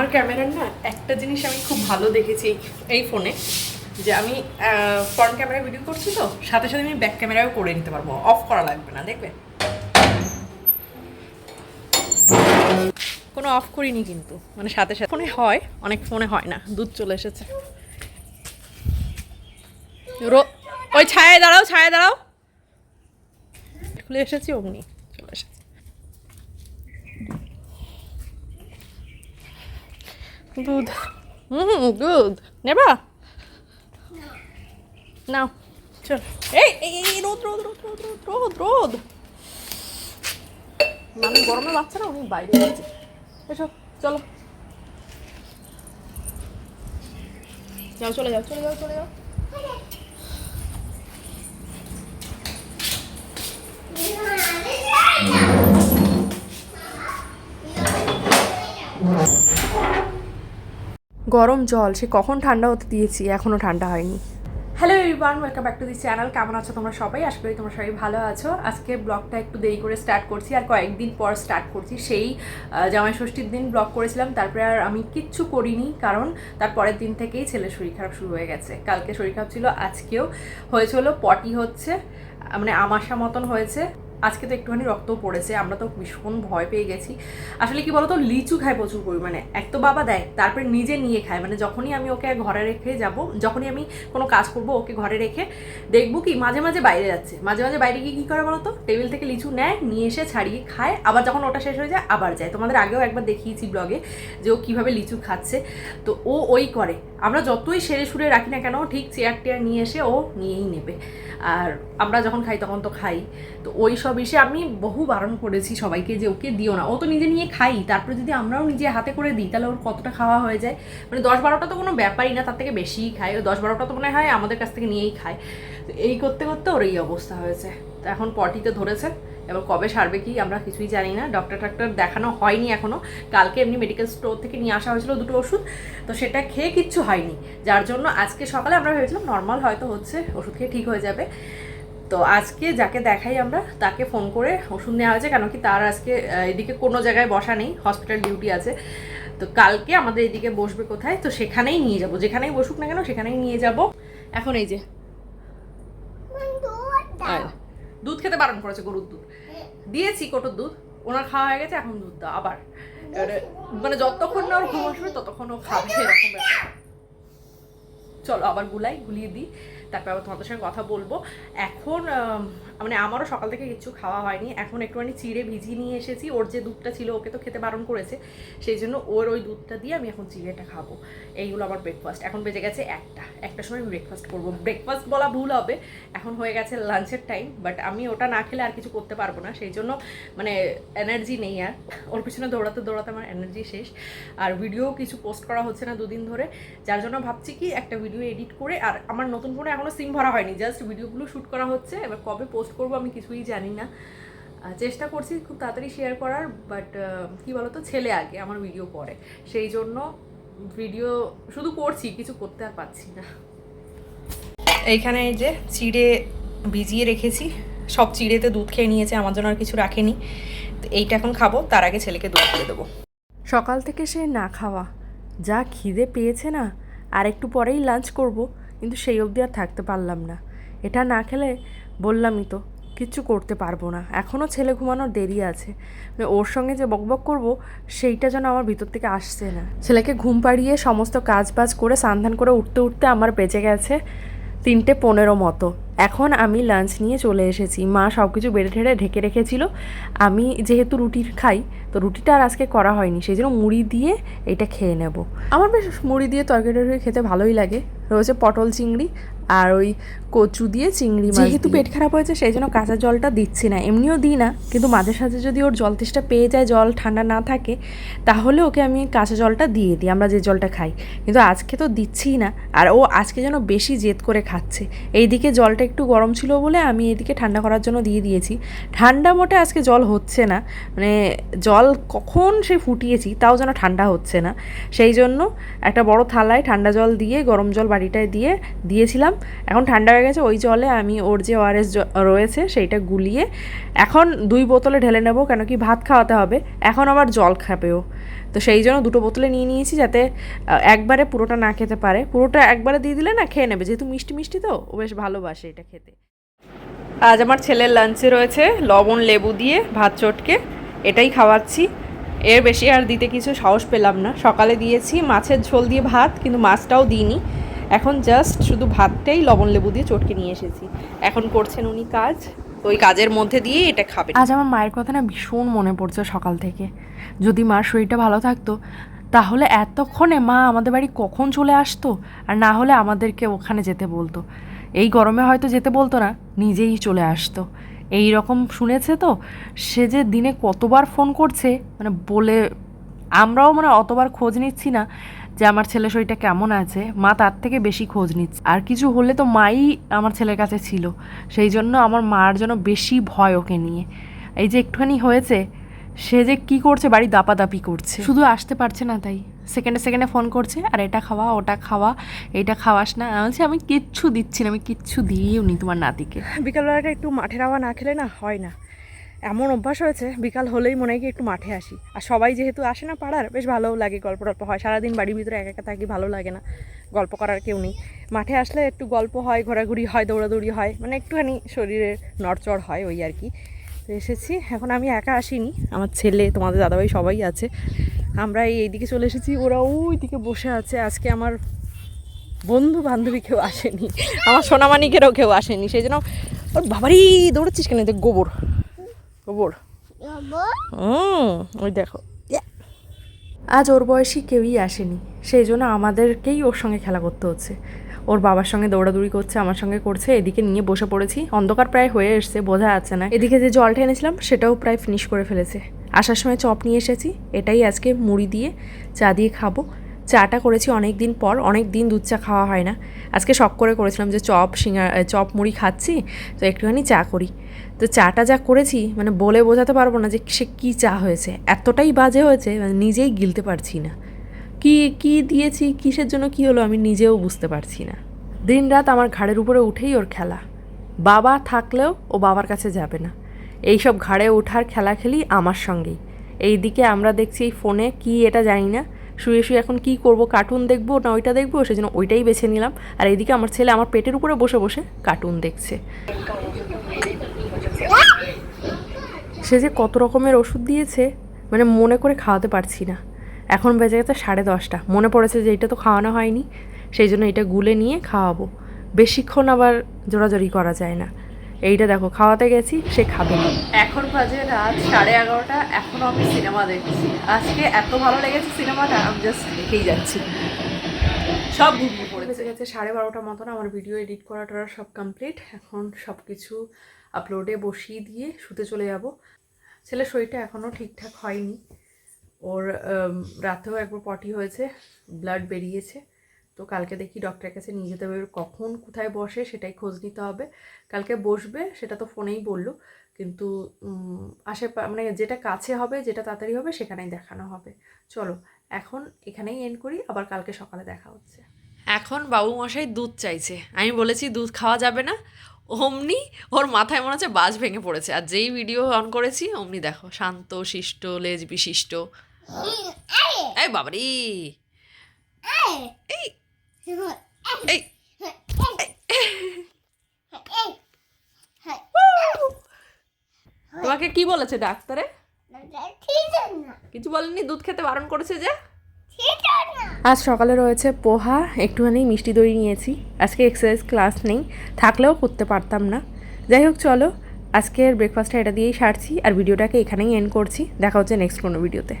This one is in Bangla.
আমার ক্যামেরার না একটা জিনিস আমি খুব ভালো দেখেছি এই- ফোনে, যে আমি ফ্রন্ট ক্যামেরায় ভিডিও করছি তো, সাথে সাথে আমি ব্যাক ক্যামেরাও করে নিতে পারব। অফ করা লাগবে না, দেখবে? কোনো অফ করিনি কিন্তু। মানে সাথে সাথে ফোনে হয়, অনেক ফোনে হয় না, দুধ চলে এসেছে। ওই ছায়ায় দাঁড়াও ছায়ায় দাঁড়াও। খুলে এসেছি অমনি, চলে এসেছে দুধ হুম দুধ নেবা নাও চল এই এই রোদ রোদ রোদ রোদ রোদ রোদ রোদ আমি গরমে বাচ্চা না উনি বাইরে গেছে এসো, চলো। যাও, চলে যাও চলে যাও চলে যাও। গরম জল, সে কখন ঠান্ডা হতে দিয়েছি এখনও ঠান্ডা হয়নি। Hello everyone welcome back to the channel কেমন আছো তোমরা সবাই? আশা করি তোমরা সবাই ভালো আছো। আজকে ব্লগটা একটু দেরি করে স্টার্ট করছি, আর কয়েকদিন পর স্টার্ট করছি। সেই জামাই ষষ্ঠীর দিন ব্লগ করেছিলাম, তারপরে আর আমি কিচ্ছু করিনি, কারণ তার পরের দিন থেকেই ছেলের শরীর খারাপ শুরু হয়ে গেছে। কালকে শরীর খারাপ ছিল, আজকেও হয়েছে হলো, পটি হচ্ছে মানে আমাশা মতন হয়েছে। আজকে তো একটুখানি রক্তও পড়েছে, আমরা তো ভীষণ ভয় পেয়ে গেছি। আসলে কি বলতো, লিচু খায় প্রচুর পরিমাণে এক তো বাবা দেয়, তারপরে নিজে নিয়ে খায়। মানে যখনই আমি ওকে ঘরে রেখে যাব, যখনই আমি কোনো কাজ করব, ওকে ঘরে রেখে দেখব কি মাঝে মাঝে বাইরে যাচ্ছে। মাঝে মাঝে বাইরে গিয়ে কী করে বলতো? টেবিল থেকে লিচু নেয়, নিয়ে এসে ছাড়িয়ে খায়, আবার যখন ওটা শেষ হয়ে যায়, আবার যায়। তোমাদের আগেও একবার দেখিয়েছি ব্লগে যে ও কীভাবে লিচু খাচ্ছে। তো ও ওই করে। আমরা যতই সেরে সুরে রাখি না কেন, ঠিক চেয়ার টেয়ার নিয়ে এসে ও নিয়েই নেবে। আর আমরা যখন খাই তখন তো খাই। তো ওই সব এসে আমি বহু বারণ করেছি সবাইকে যে ওকে দিও না। ও তো নিজে নিয়ে খাই, তারপরে যদি আমরাও নিজে হাতে করে দিই, তাহলে ওর কতটা খাওয়া হয়ে যায়? মানে দশ বারোটা তো কোনো ব্যাপারই না, তার থেকে বেশিই খায়। ও দশ বারোটা তো মনে হয় আমাদের কাছ থেকে নিয়েই খায়। তো এই করতে করতে ওর এই অবস্থা হয়েছে। তো এখন পটিতে ধরেছে। এবার কবে সারবে কি আমরা কিছুই জানি না। ডক্টর টক্টর দেখানো হয়নি এখনও কালকে এমনি মেডিকেল স্টোর থেকে নিয়ে আসা হয়েছিল দুটো ওষুধ, তো সেটা খেয়ে কিচ্ছু হয়নি। যার জন্য আজকে সকালে আমরা ভেবেছিলাম নর্মাল হয়তো হচ্ছে, ওষুধ খেয়ে ঠিক হয়ে যাবে। তো আজকে যাকে দেখাই আমরা, তাকে ফোন করে ওষুধ নেওয়া হয়েছে কেন কি তার আজকে এদিকে কোনো জায়গায় বসা নেই হসপিটাল ডিউটি আছে। তো কালকে আমাদের এদিকে বসবে কোথায়, তো সেখানেই নিয়ে যাব। যেখানেই বসুক না কেন, সেখানেই নিয়ে যাব। এখন এই যে দুধ খেতে বারণ করেছে গরুর দুধ। দিয়েছি কোটোর দুধ, ওনার খাওয়া হয়ে গেছে, এখন দুধ দাও, আবার। মানে যতক্ষণ না ওর ঘুম আসবে, ততক্ষণ ও খাবে চলো আবার গুলাই, গুলিয়ে দিই, তারপর আবার তোমাদের সঙ্গে কথা বলব। এখন মানে আমারও সকাল থেকে কিচ্ছু খাওয়া হয়নি। এখন একটুখানি চিড়ে ভিজিয়ে নিয়ে এসেছি। ওর যে দুধটা ছিল, ওকে তো খেতে বারণ করেছে। সেই জন্য ওর ওই দুধটা দিয়ে আমি এখন চিড়েটা খাব। এইগুলো আমার ব্রেকফাস্ট এখন বেজে গেছে একটা। একটা সময় আমি ব্রেকফাস্ট করব। ব্রেকফাস্ট বলা ভুল হবে। এখন হয়ে গেছে লাঞ্চের টাইম বাট আমি ওটা না খেলে আর কিছু করতে পারব না। সেই জন্য মানে এনার্জি নেই আর। ওর পিছনে দৌড়াতে দৌড়াতে আমার এনার্জি শেষ। আর ভিডিও কিছু পোস্ট করা হচ্ছে না দুদিন ধরে। যার জন্য ভাবছি কি একটা ভিডিও এডিট করে, আর আমার নতুন ফোনে এখনও সিম ভরা হয়নি। জাস্ট ভিডিওগুলো শ্যুট করা হচ্ছে। এবার কবে পোস্ট করব, আমি কিছুই জানি না। চেষ্টা করছি খুব তাড়াতাড়ি শেয়ার করার বাট কী বলতো, ছেলে আগে, আমার ভিডিও পরে। সেই জন্য ভিডিও শুধু করছি, কিছু করতে আর পারছি না। এইখানে যে চিড়ে ভিজিয়ে রেখেছি। সব চিড়েতে দুধ খেয়ে নিয়েছে, আমার জন্য আর কিছু রাখেনি। তো এইটা এখন খাব, তার আগে ছেলেকে দুধ করে দেবো। সকাল থেকে সে না খাওয়া। যা খিদে পেয়েছে না, আর একটু পরেই লাঞ্চ করব, কিন্তু সেই অবধি আর থাকতে পারলাম না। এটা না খেলে বললামই তো কিচ্ছু করতে পারব না। এখনও ছেলে ঘুমানোর দেরি আছে। মানে ওর সঙ্গে যে বকবক করব, সেইটা যেন আমার ভিতর থেকে আসছে না। ছেলেকে ঘুম পাড়িয়ে সমস্ত কাজ বাজ করে সান্ধান করে উঠতে উঠতে আমার বেঁচে গেছে তিনটে পনেরো মতো। এখন আমি লাঞ্চ নিয়ে চলে এসেছি। মা সব কিছু বেড়ে ঠেড়ে ঢেকে রেখেছিল। আমি যেহেতু রুটি খাই তো রুটিটা আর আজকে করা হয়নি সেই জন্য মুড়ি দিয়ে এটা খেয়ে নেব। আমার বেশ মুড়ি দিয়ে তরকারি টরকারি খেতে ভালোই লাগে। রয়েছে পটল চিংড়ি আর ওই কচু দিয়ে চিংড়ি মাছ যেহেতু পেট খারাপ হয়েছে সেই জন্য কাঁচা জলটা দিচ্ছি না। এমনিও দিই না কিন্তু মাঝে সাঝে যদি ওর জল তেষ্টা পেয়ে যায় জল ঠান্ডা না থাকে তাহলে ওকে আমি কাঁচা জলটা দিয়ে দিই আমরা যে জলটা খাই। কিন্তু আজকে তো দিচ্ছিই না আর ও আজকে যেন বেশি জেদ করে খাচ্ছে। এইদিকে জলটা একটু গরম ছিল বলে আমি এদিকে ঠান্ডা করার জন্য দিয়ে দিয়েছি। ঠান্ডা মোটে আজকে জল হচ্ছে না। মানে জল কখন সে ফুটিয়েছি তাও যেন ঠান্ডা হচ্ছে না। সেই জন্য একটা বড় থালায় ঠান্ডা জল দিয়ে, গরম জল বাড়িটায় দিয়ে দিয়েছিলাম। এখন ঠান্ডা হয়ে গেছে, ওই জলে আমি ওর যে ওআরএস রয়েছে সেইটা গুলিয়ে এখন দুই বোতলে ঢেলে নেব, কেন কি ভাত খাওয়াতে হবে। এখন আবার জল খাবেও। তো সেই জন্য দুটো বোতলে নিয়ে নিয়েছি যাতে একবারে পুরোটা না খেতে পারে। পুরোটা একবারে দিয়ে দিলে না খেয়ে নেবে। যেহেতু মিষ্টি মিষ্টি তো, ও বেশ ভালোবাসে এটা খেতে। আজ আমার ছেলের লাঞ্চে রয়েছে লবণ, লেবু দিয়ে ভাত চটকে। এটাই খাওয়াচ্ছি। এর বেশি আর দিতে কিছু সাহস পেলাম না। সকালে দিয়েছি মাছের ঝোল দিয়ে ভাত, কিন্তু মাছটাও দিইনি। এখন জাস্ট শুধু ভাতটাই লবণ, লেবু দিয়ে চটকে নিয়ে এসেছি। এখন করছেন উনি কাজ। ওই কাজের মধ্যে দিয়ে এটা খাবে। আজ আমার মায়ের কথা না ভীষণ মনে পড়ছে সকাল থেকে। যদি মার শরীরটা ভালো থাকতো, তাহলে এতক্ষণে মা আমাদের বাড়ি কখন চলে আসতো? আর না হলে আমাদেরকে ওখানে যেতে বলতো। এই গরমে হয়তো যেতে বলতো না, নিজেই চলে আসতো। এই রকম শুনেছে তো, সে যে দিনে কতবার ফোন করছে মানে বলে, আমরাও মানে অতবার খোঁজ নিচ্ছি না। যে আমার ছেলে শরীরটা কেমন আছে, মা তার থেকে বেশি খোঁজ নিচ্ছে। আর কিছু হলে তো মাই আমার ছেলের কাছে ছিল। সেই জন্য আমার মার জন্য বেশি ভয় ওকে নিয়ে। এই যে একটুখানি হয়েছে, সে যে কি করছে, বাড়ি দাপাদাপি করছে। শুধু আসতে পারছে না তাই। সেকেন্ডে সেকেন্ডে ফোন করছে, আর এটা খাওয়া, ওটা খাওয়া এটা খাওয়াস না। বলছি, আমি কিচ্ছু দিচ্ছি না, আমি কিচ্ছু দিইও নি তোমার নাতিকে। বিকালবেলাটা একটু মাঠের হাওয়া না খেলে না হয় না। এমন অভ্যাস হয়েছে, বিকাল হলেই মনে হয় কি একটু মাঠে আসি। আর সবাই যেহেতু আসে না পাড়ার, বেশ ভালোও লাগে গল্প টল্প হয়। সারাদিন বাড়ির ভিতরে একা একা থাকি ভালো লাগে না, গল্প করার কেউ নেই। মাঠে আসলে একটু গল্প হয়, ঘোরাঘুরি হয়, দৌড়াদৌড়ি হয় মানে একটুখানি শরীরে নড়চড় হয় ওই আর কি। তো এসেছি, এখন আমি একা আসিনি, আমার ছেলে, তোমাদের দাদাভাই সবাই আছে। আমরা এই এইদিকে চলে এসেছি ওরা ওই দিকে বসে আছে। আজকে আমার বন্ধু বান্ধবী কেউ আসেনি, আমার সোনামানিকেরও কেউ আসেনি। সেই জন্য, ওর বাবারই দৌড়াচ্ছিস কেন? গোবর। গোবর। হুম ওই দেখো। আজ ওর বয়সী কেউই আসেনি। সেই জন্য আমাদেরকেই ওর সঙ্গে খেলা করতে হচ্ছে। ওর বাবার সঙ্গে দৌড়াদৌড়ি করছে আমার সঙ্গে করছে এদিকে নিয়ে বসে পড়েছি। অন্ধকার প্রায় হয়ে এসছে বোঝা যাচ্ছে না। এদিকে যে জলটা এনেছিলাম সেটাও প্রায় ফিনিশ করে ফেলেছে। আসার সময় চপ নিয়ে এসেছি এটাই আজকে মুড়ি দিয়ে চা দিয়ে খাব। চাটা করেছি অনেক দিন পর অনেক দিন দুধ চা খাওয়া হয় না। আজকে শখ করে করেছিলাম যে চপ, সিঙ্গা চপ মুড়ি খাচ্ছি, তো একটুখানি চা করি। তো চাটা যা করেছি মানে বলে বোঝাতে পারব না যে সে কী চা হয়েছে। এতটাই বাজে হয়েছে মানে নিজেই গিলতে পারছি না। কি কি দিয়েছি, কিসের জন্য কি হলো আমি নিজেও বুঝতে পারছি না। দিন রাত আমার ঘাড়ের উপরে উঠেই ওর খেলা। বাবা থাকলেও ও বাবার কাছে যাবে না। এইসব ঘাড়ে ওঠার খেলা খেলি আমার সঙ্গেই। এইদিকে আমরা দেখছি এই ফোনে কি এটা জানি না। শুয়ে শুয়ে এখন কি করব কার্টুন দেখব না ওইটা দেখব? সেজন্য ওইটাই বেছে নিলাম। আর এইদিকে আমার ছেলে আমার পেটের উপরে বসে বসে কার্টুন দেখছে। সে যে কত রকমের ওষুধ দিয়েছে মানে মনে করে খাওয়াতে পারছি না। এখন বেজে গেছে সাড়ে দশটা। মনে পড়েছে যে এটা তো খাওয়ানো হয়নি। সেই জন্য এটা গুলে নিয়ে খাওয়াবো। বেশিক্ষণ আবার জোরাজোরি করা যায় না। এইটা দেখো খাওয়াতে গেছি সে খাবে না। এখন বাজে রাত সাড়ে এগারোটা এখনও আমি সিনেমা দেখছি। আজকে এত ভালো লেগেছে সিনেমাটা আমি জাস্ট দেখেই যাচ্ছি। সব ঘুমিয়ে পড়েছে। গেছে সাড়ে বারোটা মতন আমার ভিডিও এডিট করা টরা সব কমপ্লিট এখন সব কিছু আপলোডে বসিয়ে দিয়ে শুতে চলে যাব। ছেলের শরীরটা এখনও ঠিকঠাক হয়নি। ওর রাতেও একবার পটি হয়েছে ব্লাড বেরিয়েছে। তো কালকে দেখি ডক্টরের কাছে নিয়ে যেতে হবে। কখন কোথায় বসে সেটাই খোঁজ নিতে হবে। কালকে বসবে সেটা তো ফোনেই বলল। কিন্তু আশেপা মানে যেটা কাছে হবে যেটা তাড়াতাড়ি হবে সেখানেই দেখানো হবে। চলো এখন এখানেই এন্ড করি আবার কালকে সকালে দেখা হচ্ছে। এখন বাবু মশাই দুধ চাইছে। আমি বলেছি দুধ খাওয়া যাবে না। অমনি ওর মাথায় মনে হচ্ছে বাজ ভেঙে পড়েছে। আর যেই ভিডিও অন করেছি অমনি দেখো শান্ত শিষ্ট লেজ বিশিষ্ট এই বাবারি! এই তোমাকে কি বলেছে ডাক্তারে? কিছু বলেনি? দুধ খেতে বারণ করেছে যে? আজ সকালে রয়েছে পোহা, একটুখানি মিষ্টি দই নিয়েছি। আজকে এক্সারসাইজ ক্লাস নেই, থাকলেও করতে পারতাম না। যাই হোক, চলো, আজকের ব্রেকফাস্টটা এটা দিয়েই সারছি, আর ভিডিওটাকে এখানেই এন্ড করছি। দেখা হচ্ছে নেক্সট কোনো ভিডিওতে